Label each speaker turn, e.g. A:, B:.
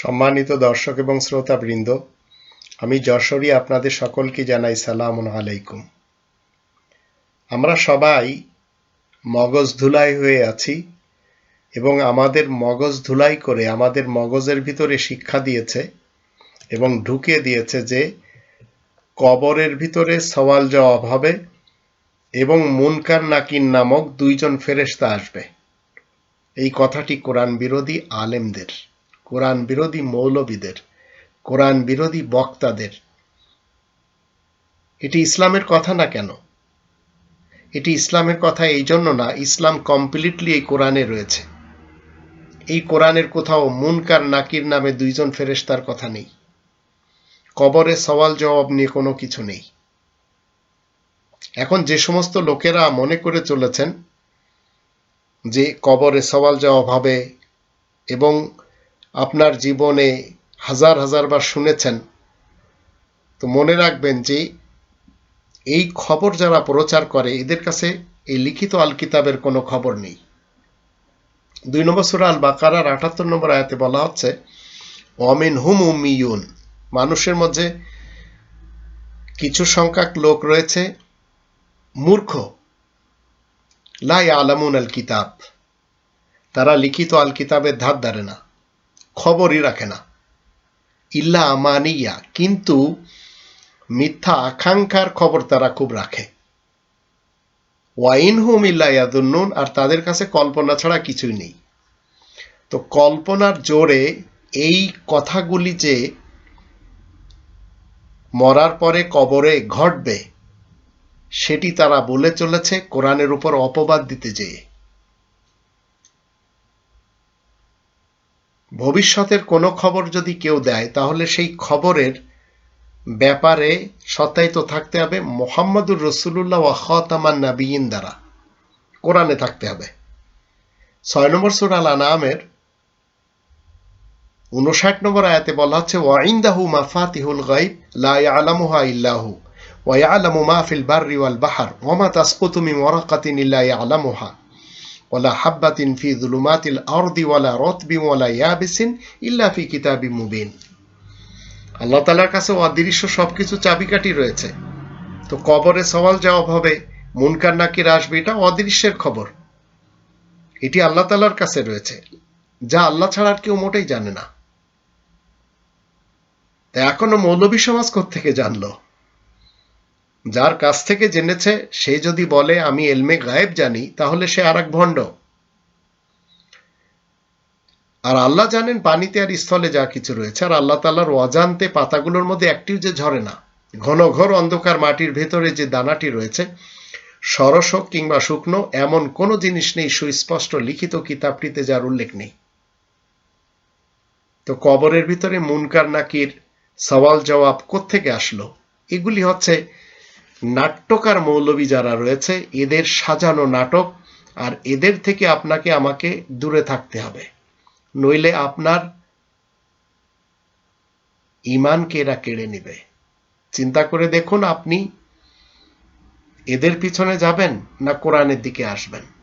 A: সম্মানিত দর্শক এবং শ্রোতাবৃন্দ, আমি যশোরী আপনাদের সকলকে জানাই সালাম আলাইকুম। আমরা সবাই মগজ ধুলাই হয়ে আছি এবং আমাদের মগজ ধুলাই করে আমাদের মগজের ভিতরে শিক্ষা দিয়েছে এবং ঢুকিয়ে দিয়েছে যে কবরের ভিতরে সওয়াল জবাব হবে এবং মুনকার নাকির নামক দুইজন ফেরেশতা আসবে। এই কথাটি কোরআন বিরোধী আলেমদের কোরআন বিরোধী মৌলবীদের কোরআন বিরোধী বক্তাদের। এটি ইসলামের কথা না কেন? এটি ইসলামের কথা এই জন্য না, ইসলাম কমপ্লিটলি এই কোরআনে রয়েছে। এই কোরআনের কোথাও মুনকার নাকির নামে দুইজন ফেরেশতার কথা নেই। কবরে সওয়াল জবাব নিয়ে কোনো কিছু নেই। এখন যে সমস্ত লোকেরা মনে করে চলেছেন যে কবরে সওয়াল জবাব হবে এবং আপনার জীবনে হাজার হাজার বার শুনেছেন। তো মনে রাখবেন যে, এই খবর যারা প্রচার করে, এদের কাছে এই লিখিত আল কিতাবের কোনো খবর নেই। দুই নম্বর সুরা আল বাকারার আটাত্তর নম্বর আয়াতে বলা হচ্ছে অমিন হুম উমিউন মানুষের মধ্যে কিছু সংখ্যক লোক রয়েছে, মূর্খ। লাই আলামুন আল কিতাব তারা লিখিত আল কিতাবের ধার ধারে না। খবরই রাখে না। ইল্লা আমানিয়া, কিন্তু মিথ্যা আকাঙ্ক্ষার খবর তারা খুব রাখে। ওয়াইন হুম ইল্লা ইয়াদুন্নুন, আর তাদের কাছে কল্পনা ছাড়া কিছুই নেই। তো কল্পনার জোরে এই কথাগুলি যে মরার পরে কবরে ঘটবে, সেটি তারা বলে চলেছে কোরআনের উপর অপবাদ দিতে যেয়ে। ভবিষ্যতের কোনো খবর যদি কেউ দেয়, তাহলে সেই খবরের ব্যাপারে সত্যায়িত থাকতে হবে, মোহাম্মদুর রসুল্লাহ ওয়াহতামান নাবিয়িন দ্বারা। কোরআনে থাকতে হবে। ছয় নম্বর সুরাল আনামের উনষাট নম্বর আয়াতে বলা হচ্ছে ওয়াইন্দাহু মাফাতিহুল গাইব লা ইয়ালামুহা ইল্লাহু ওয়া ইয়ালামু মা ফিল ওয়াল বাহর, ওয়া মা তাসকুতু মিন ওয়ারাকাতিন ইল্লা ইয়ালামুহা। ওয়ালা হাব্বাতিন ফি মুবিন আল্লাহ তালার কাছে অদৃশ্য সবকিছু চাবিকাঠি রয়েছে। তো কবরে সওয়াল জবাব হবে, মুনকার নাকির আসবে এটা অদৃশ্যের খবর। এটি আল্লাহ তালার কাছে রয়েছে। যা আল্লাহ ছাড়া আর কেউ মোটেই জানে না। তা এখনও মৌলবী সমাজ থেকে জানলো? যার কাছ থেকে জেনেছে, সে যদি বলে, আমি এলমে গায়েব জানি, তাহলে সে আর এক ভণ্ড। আর আল্লাহ জানেন পানিতে আর স্থলে যা কিছু রয়েছে। আর আল্লাহ তাল্লাহর অজান্তে পাতাগুলোর মধ্যে একটিও যে ঝরে না। ঘন ঘর অন্ধকার মাটির ভেতরে যে দানাটি রয়েছে, সরস হোক কিংবা শুকনো, এমন কোনো জিনিস নেই সুস্পষ্ট লিখিত কিতাবটিতে যার উল্লেখ নেই। তো কবরের ভিতরে মুনকার নাকির সওয়াল জবাব কোত্থেকে আসলো? এগুলি হচ্ছে নাট্যকার মৌলবী যারা রয়েছে, এদের সাজানো নাটক, আর এদের থেকে আপনাকে আমাকে দূরে থাকতে হবে। নইলে আপনার ইমানকে এরা কেড়ে নিবে? চিন্তা করে দেখুন আপনি এদের পিছনে যাবেন না কোরআনের দিকে আসবেন।